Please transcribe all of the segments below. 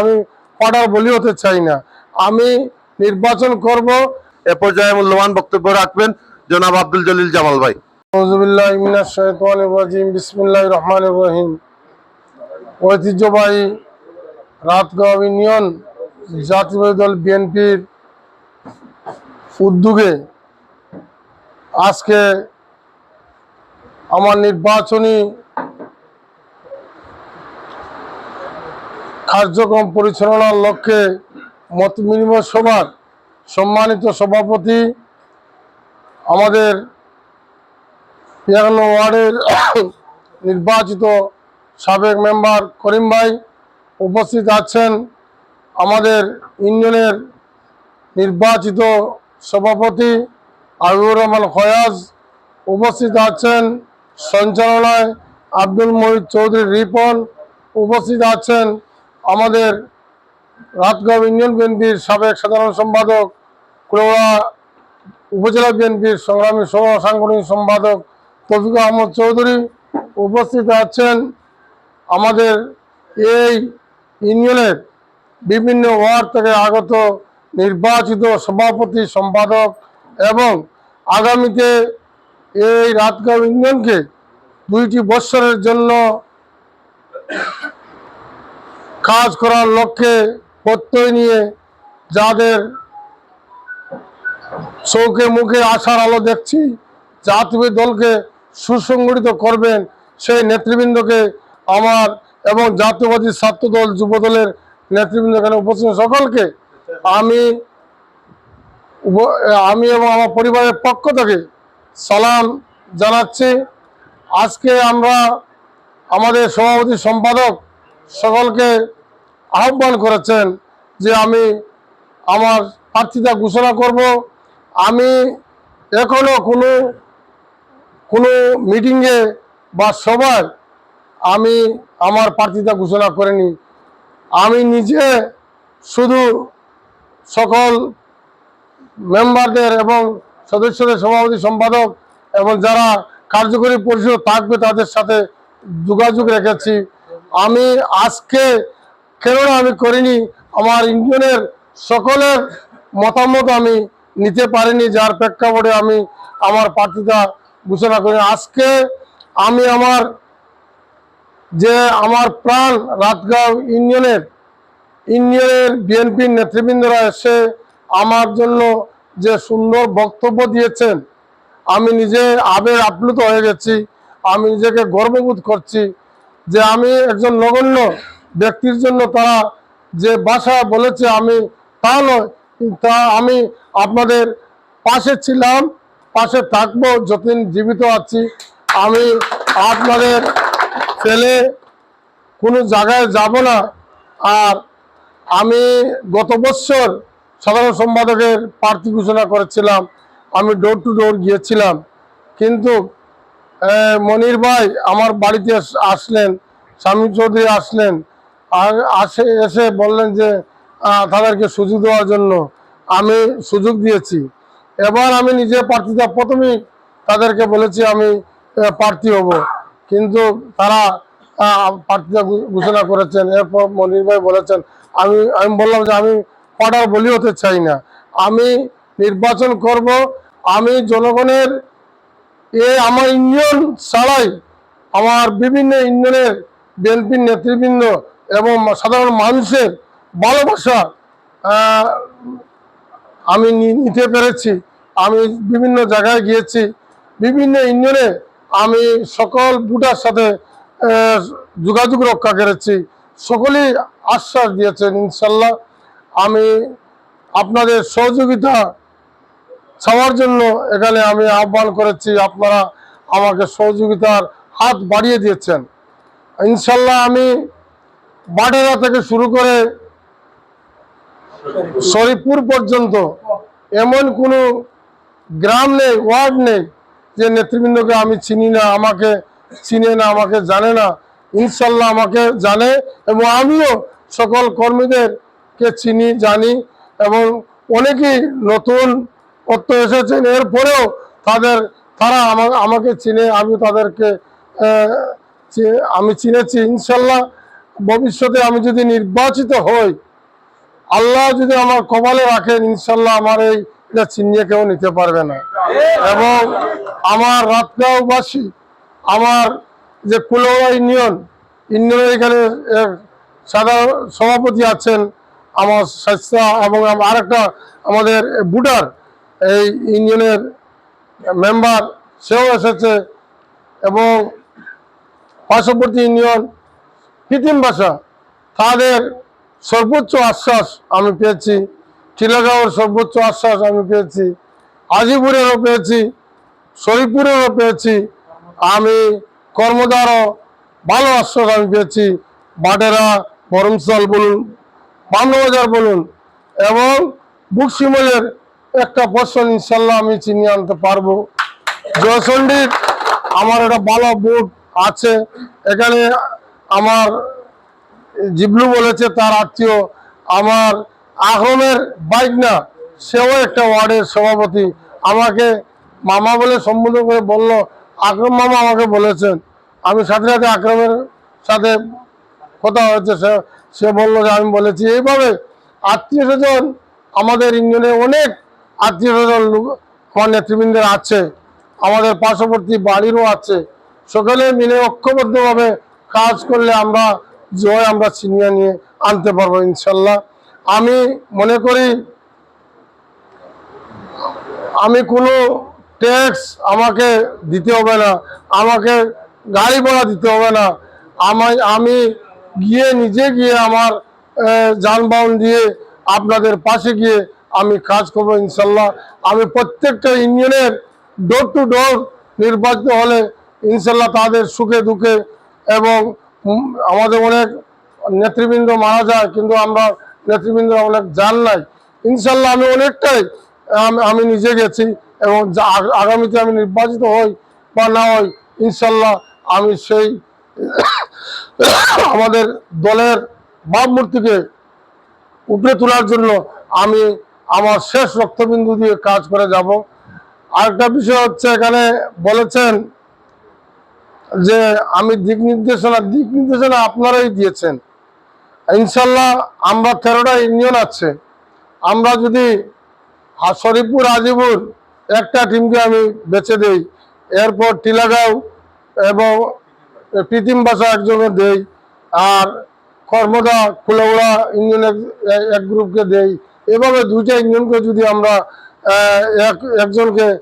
আমি অর্ডার বলি হতে চাই না। আমি নির্বাচন করব। এ পর্যায়ে মূল্যবান বক্তব্য রাখবেন জনাব আব্দুল জলিল জামাল ভাই। নজুবিল্লাহ মিনাশ শাইতানির রাজিম। বিসমিল্লাহির রহমানির রহিম। ঐতিহ্যবাহী রাতগাঁও ইউনিয়ন জাতীয় দল বিএনপির উদ্যোগে আজকে আমার নির্বাচনী কার্যক্রম পরিচালনার লক্ষ্যে মত বিনিময় সভার সম্মানিত সভাপতি আমাদের একান্ন ওয়ার্ডের নির্বাচিত সাবেক মেম্বার করিম ভাই উপস্থিত আছেন। আমাদের ইউনিয়নের নির্বাচিত সভাপতি আবিবুর রহমান খয়াজ উপস্থিত আছেন। সঞ্চালনায় আব্দুল মহিদ চৌধুরী রিপন উপস্থিত আছেন। আমাদের রাতগাঁও ইউনিয়ন বিএনপির সাবেক সাধারণ সম্পাদক কুড়া উপজেলা বিএনপির সংগ্রামী সহ সাংগঠনিক সম্পাদক তফিক আহমদ চৌধুরী উপস্থিত আছেন। আমাদের এই ইউনিয়নের বিভিন্ন ওয়ার্ড থেকে আগত নির্বাচিত সভাপতি সম্পাদক এবং আগামীতে এই রাতগাঁও ইউনিয়নকে দুইটি বৎসরের জন্য কাজ করার লক্ষ্যে প্রত্যয় নিয়ে যাদের চৌকে মুখে আসার আলো দেখছি, জাতীয় দলকে সুসংগঠিত করবেন সেই নেতৃবৃন্দকে আমার এবং জাতীয়বাদী ছাত্র দল, যুব দলের নেতৃবৃন্দ এখানে উপস্থিত। সকলকে আমি আমি এবং আমার পরিবারের পক্ষ থেকে সালাম জানাচ্ছি। আজকে আমরা আমাদের সভাপতি সম্পাদক সকলকে আহ্বান করেছেন যে আমি আমার প্রার্থিতা ঘোষণা করব। আমি এখনও কোনো কোনো মিটিংয়ে বা সভায় আমি আমার প্রার্থিতা ঘোষণা করিনি। আমি নিজে শুধু সকল মেম্বারদের এবং সদস্যদের সভাপতি, সম্পাদক এবং যারা কার্যকরী পরিষদ থাকবে তাদের সাথে যোগাযোগ রেখেছি। আমি আজকে কেননা আমি করিনি, আমার ইউনিয়নের সকলের মতামত আমি নিতে পারিনি, যার প্রেক্ষাপটে আমি আমার প্রার্থিতা ঘোষণা করি আজকে আমি আমার যে আমার প্রাণ রাতগাঁও ইউনিয়নের ইউনিয়নের বিএনপির নেতৃবৃন্দরা এসে আমার জন্য যে সুন্দর বক্তব্য দিয়েছেন, আমি নিজে আবেগ আপ্লুত হয়ে গেছি, আমি নিজেকে গর্ববোধ করছি যে আমি একজন নগণ্য ব্যক্তির জন্য তারা যে ভাষা বলেছে আমি তা নয়, তা আমি আপনাদের পাশে ছিলাম, পাশে থাকব, যতদিন জীবিত আছি। আমি আপনাদের ফেলে কোনো জায়গায় যাব না। আর আমি গত বছর সাধারণ সম্পাদকের প্রার্থী ঘোষণা করেছিলাম, আমি ডোর টু ডোর গিয়েছিলাম। কিন্তু মনির ভাই আমার বাড়িতে আস- আসলেন, স্বামী চৌধুরী আসলেন আসে এসে বললেন যে তাদেরকে সুযোগ দেওয়ার জন্য আমি সুযোগ দিয়েছি। এবার আমি নিজে প্রার্থীতা প্রথমেই তাদেরকে বলেছি আমি প্রার্থী হব। কিন্তু তারা আহ, প্রার্থীতা ঘোষণা করেছেন। এরপর মনির ভাই বলেছেন আমি আমি বললাম যে আমি অর্ডার বলি হতে চাই না। আমি নির্বাচন করব। আমি জনগণের এ আমার ইউনিয়ন ছাড়াই আমার বিভিন্ন ইউনিয়নের বিএনপির নেতৃবৃন্দ এবং সাধারণ মানুষের ভালোবাসা আমি নিতে পেরেছি। আমি বিভিন্ন জায়গায় গিয়েছি, বিভিন্ন ইউনিয়নে আমি সকল বুটার সাথে যোগাযোগ রক্ষা করেছি। সকলেই আশ্বাস দিয়েছেন, ইনশাল্লাহ আমি আপনাদের সহযোগিতা চাওয়ার জন্য এখানে আমি আহ্বান করেছি, আপনারা আমাকে সহযোগিতার হাত বাড়িয়ে দিয়েছেন। ইনশাল্লাহ আমি বাডেরা থেকে শুরু করে শরীফপুর পর্যন্ত এমন কোনো গ্রাম নেই, ওয়ার্ড নেই যে নেতৃবৃন্দকে আমি চিনি না, আমাকে চিনে না, আমাকে জানে না। ইনশাল্লাহ আমাকে জানে এবং আমিও সকল কর্মীদেরকে চিনি, জানি এবং অনেকেই নতুন অর্থ এসেছেন। এরপরেও তাদের, তারা আমা- আমাকে চিনে আমি তাদেরকে আমি চিনেছি। ইনশাল্লাহ ভবিষ্যতে আমি যদি নির্বাচিত হই, আল্লাহ যদি আমার কপালে রাখেন ইনশাল্লাহ আমার এই চিনিয়ে কেউ নিতে পারবে না। এবং আমার রাতগাঁওবাসী, আমার যে কুলোয়া ইউনিয়ন, ইউনিয়নের এখানে সাধারণ সভাপতি আছেন আমার স্বাস্থ্য এবং আরেকটা আমাদের বুডার এই ইউনিয়নের মেম্বার, সেও এসেছে। এবং পার্শ্ববর্তী ইউনিয়ন কৃত্রিম ভাষা। তাদের সর্বোচ্চ আশ্বাস আমি পেয়েছি। টিলাগাঁওয়ের সর্বোচ্চ আশ্বাস আমি পেয়েছি। আজিপুরেরও পেয়েছি। শরীফপুরেরও পেয়েছি। আমি কর্মদারও ভালো আশ্বাস আমি পেয়েছি। বাটেরা, বরমসাল বলুন বামনবাজার বলুন এবং বুকসিমলের একটা পশন ইনশাল্লাহ আমি চিনিয়ে আনতে পারব। জয়চন্ডীর আমার একটা ভালো বুট আছে। এখানে আমার জিবলু বলেছে, তার আত্মীয় আমার আহমের বাইক না সেও একটা ওয়ার্ডের সভাপতি। আমাকে মামা বলে সম্বোধন করে বলল, আকরম মামা আমাকে বলেছেন। আমি সাথে সাথে আকরমের সাথে কথা হয়েছে, সে সে বলল যে আমি বলেছি। এইভাবে আত্মীয় স্বজন, আমাদের ইউনিয়নে অনেক আত্মীয় স্বজন আমার নেতৃবৃন্দের আছে, আমাদের পার্শ্ববর্তী বাড়িরও আছে। সকলে মিলে ঐক্যবদ্ধভাবে কাজ করলে আমরা জয় আমরা ছিনিয়ে নিয়ে আনতে পারব ইনশাল্লাহ। আমি মনে করি আমি কোনো ট্যাক্স আমাকে দিতে হবে না, আমাকে গাড়ি ভাড়া দিতে হবে না। আমায়, আমি গিয়ে নিজে গিয়ে আমার যানবাহন দিয়ে আপনাদের পাশে গিয়ে আমি কাজ করব ইনশাল্লাহ। আমি প্রত্যেকটা ইউনিয়নের ডোর টু ডোর নির্বাচিত হলে ইনশাল্লাহ তাদের সুখে দুঃখে এবং আমাদের অনেক নেতৃবৃন্দ মারা যায় কিন্তু আমরা নেতৃবৃন্দ অনেক জান নাই। ইনশাল্লাহ আমি অনেকটাই, আমি নিজে গেছি এবং আগামীতে আমি নির্বাচিত হই বা না হই, ইনশাল্লাহ আমি সেই আমাদের দলের ভাবমূর্তিকে উপরে তোলার জন্য আমি আমার শেষ রক্তবিন্দু দিয়ে কাজ করে যাব। আরেকটা বিষয় হচ্ছে এখানে বলেছেন যে আমি দিক নির্দেশনা দিক নির্দেশনা আপনারাই দিয়েছেন। ইনশাল্লাহ আমরা তেরোটা ইউনিয়ন আছে। আমরা যদি শরীফপুর আজিপুর একটা টিমকে আমি বেছে দেই, এরপর টিলাগাঁও এবং প্রীতিম বাসা একজনে দেই, আর কর্মদা কুলাউড়া ইউনিয়ন এক- এক- এক গ্রুপকে দেই, এভাবে দুইটা ইউনিয়নকে যদি আমরা এক, একজনকে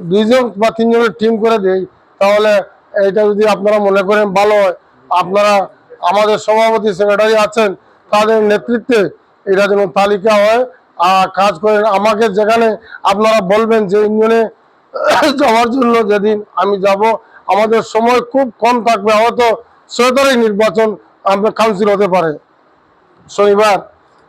দুইজন বা তিনজনের টিম করে দেই তাহলে এটা যদি আপনারা মনে করেন ভালো হয়, আপনারা আমাদের সভাপতি সেক্রেটারি আছেন, তাদের নেতৃত্বে এটা যেন তালিকা হয়। আর কাজ করেন, আমাকে যেখানে আপনারা বলবেন যে ইউনিয়নে যাওয়ার জন্য যেদিন আমি যাব, আমাদের সময় খুব কম থাকবে, হয়তো ছয় নির্বাচন, আমরা কাউন্সিল হতে পারে। শনিবার,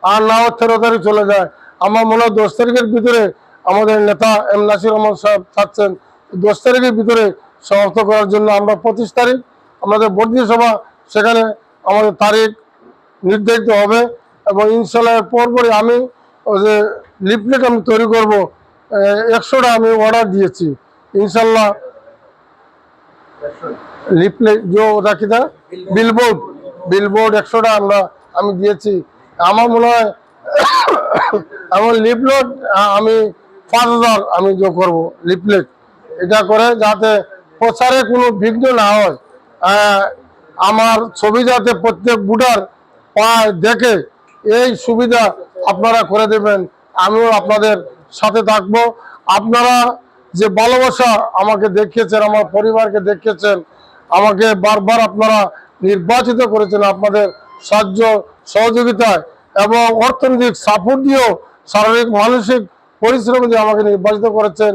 আর না তেরো তারিখ চলে যায়। আমার মনে হয় দশ তারিখের ভিতরে আমাদের নেতা এম নাসির রহমান সাহেব থাকছেন। দশ তারিখের ভিতরে সমাপ্ত করার জন্য আমরা পঁচিশ তারিখ আমাদের বর্ধী সভা, সেখানে আমাদের তারিখ নির্ধারিত হবে এবং ইনশাল্লাহ পরপরই আমি যে লিফলেট আমি তৈরি করব একশোটা আমি অর্ডার দিয়েছি। ইনশাল্লাহ লিফলেট যে কি था বিলবোর্ড বিলবোর্ড একশোটা আমরা, আমি দিয়েছি। আমার মনে হয় এমন লিফলেট আমি পাঁচ হাজার আমি যোগ করব লিফলেট এটা করে যাতে প্রচারে কোনো বিঘ্ন না হয়। আমার ছবি যাতে প্রত্যেক বুটার পায়, দেখে, এই সুবিধা আপনারা করে দেবেন। আমিও আপনাদের সাথে থাকব। আপনারা যে ভালোবাসা আমাকে দেখিয়েছেন, আমার পরিবারকে দেখিয়েছেন, আমাকে বারবার আপনারা নির্বাচিত করেছেন আপনাদের সাহায্য, সহযোগিতায় এবং অর্থনৈতিক সাপোর্ট দিয়েও, শারীরিক, মানসিক পরিশ্রম দিয়ে আমাকে নির্বাচিত করেছেন।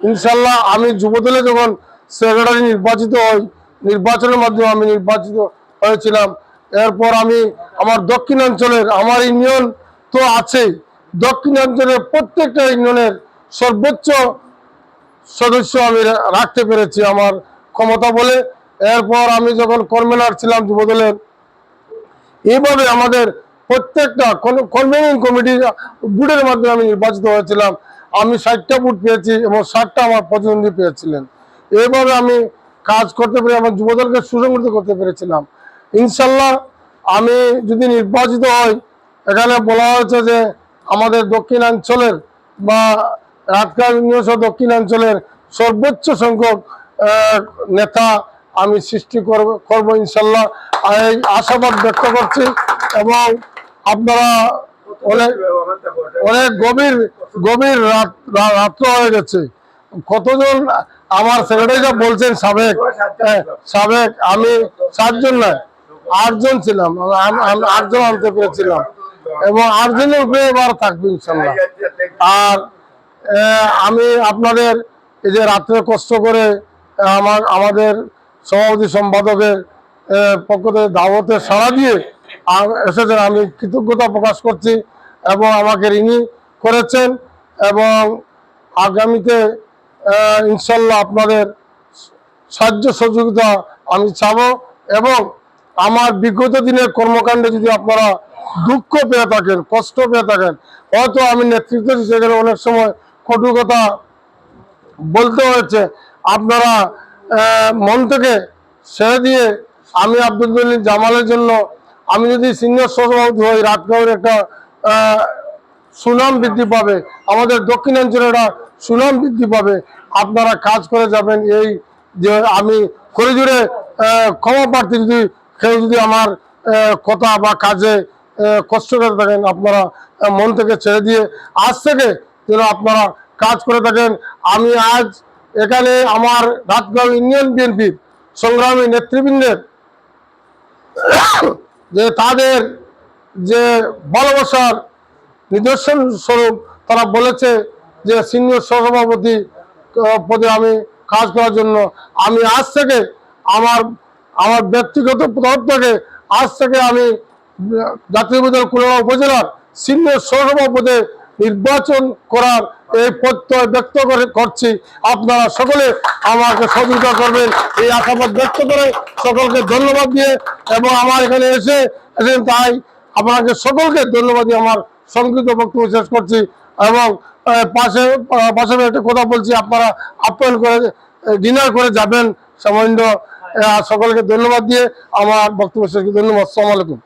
ইনশাল্লাহ আমি যুবদলে যখন সেক্রেটারি নির্বাচিত হই নির্বাচনের মাধ্যমে আমি নির্বাচিত হয়েছিলাম। এরপর আমি আমার দক্ষিণাঞ্চলের, আমার ইউনিয়ন তো আছেই। দক্ষিণাঞ্চলের প্রত্যেকটা ইউনিয়নের সর্বোচ্চ সদস্য আমি রাখতে পেরেছি আমার ক্ষমতা বলে। এরপর আমি যখন কনভেনার ছিলাম যুবদলের, এইভাবে আমাদের প্রত্যেকটা কনভেনিং কমিটি বুটের মাধ্যমে আমি নির্বাচিত হয়েছিলাম। আমি ষাটটা বুট পেয়েছি এবং ষাটটা আমার প্রতিদ্বন্দ্বী পেয়েছিলেন। এইভাবে আমি কাজ করতে পেরে আমার যুবদলকে সুসংগঠিত করতে পেরেছিলাম। ইনশাল্লাহ আমি যদি নির্বাচিত হই, এখানে বলা হয়েছে যে আমাদের দক্ষিণাঞ্চলের বা রাতকাল দক্ষিণাঞ্চলের সর্বোচ্চ সংখ্যক নেতা আমি সৃষ্টি করব, করব ইনশাল্লাহ এই আশাবাদ ব্যক্ত করছি এবং আপনারা অনেক অনেক গভীর গভীর রাত রাত্র হয়ে গেছে। কতজন আমার সেক্রেটারি বলছেন সাবেক হ্যাঁ, সাবেক আমি সাতজন নয় আটজন ছিলাম আটজন আনতে পেরেছিলাম। এবং আটজনের উপরে এবার থাকবে ইনশাল্লাহ। আর আমি আপনাদের এই যে রাত্রে কষ্ট করে আমার আমাদের সভাপতি সম্পাদকের পক্ষ থেকে দাওয়াতে সাড়া দিয়ে এসেছেন। আমি কৃতজ্ঞতা প্রকাশ করছি এবং আমাকে রিনি করেছেন এবং আগামীতে ইনশাল্লাহ আপনাদের সাহায্য সহযোগিতা আমি চাবো এবং আমার বিগত দিনের কর্মকাণ্ডে যদি আপনারা দুঃখ পেয়ে থাকেন, কষ্ট পেয়ে থাকেন, হয়তো আমি নেতৃত্ব দিতে গেলে অনেক সময় কটু কথা বলতে হয়েছে। আপনারা মন থেকে ছেড়ে দিয়ে আমি আব্দুল জামালের জন্য, আমি যদি সিনিয়র সহসভাপতি হই রাতগাঁওয়ের একটা সুনাম বৃদ্ধি পাবে। আমাদের দক্ষিণাঞ্চলের সুনাম বৃদ্ধি পাবে। আপনারা কাজ করে যাবেন এই যে আমি করে জুড়ে ক্ষমা প্রার্থী যদি, কেউ যদি আমার কথা বা কাজে কষ্ট করে থাকেন, আপনারা মন থেকে ছেড়ে দিয়ে আজ থেকে যেন আপনারা কাজ করে থাকেন। আমি আজ এখানে আমার রাতগাঁও ইউনিয়ন বিএনপির সংগ্রামী নেতৃবৃন্দের যে তাদের যে ভালোবাসার নিদর্শন স্বরূপ তারা বলেছে যে সিনিয়র সভাপতি পদে আমি কাজ করার জন্য। আমি আজ থেকে আমার আমার ব্যক্তিগত তরফ থেকে আজ থেকে আমি জাতীয় বিদ্যালয় কুলারা উপজেলার সিনিয়র সহসভাপতি নির্বাচন করার এই প্রত্যয় ব্যক্ত করে, করছি। আপনারা সকলে আমাকে সহযোগিতা করবেন। এই আশাবাদ ব্যক্ত করে সকলকে ধন্যবাদ দিয়ে এবং আমার এখানে এসে এসে তাই আপনাকে সকলকে ধন্যবাদ দিয়ে আমার সংক্ষিপ্ত বক্তব্য শেষ করছি এবং পাশে পাশে একটা কথা বলছি, আপনারা আপ্যায়ন করে ডিনার করে যাবেন সামান্য সকলকে ধন্যবাদ দিয়ে আমার বক্তব্য শেষ ধন্যবাদ সালাম আলাইকুম।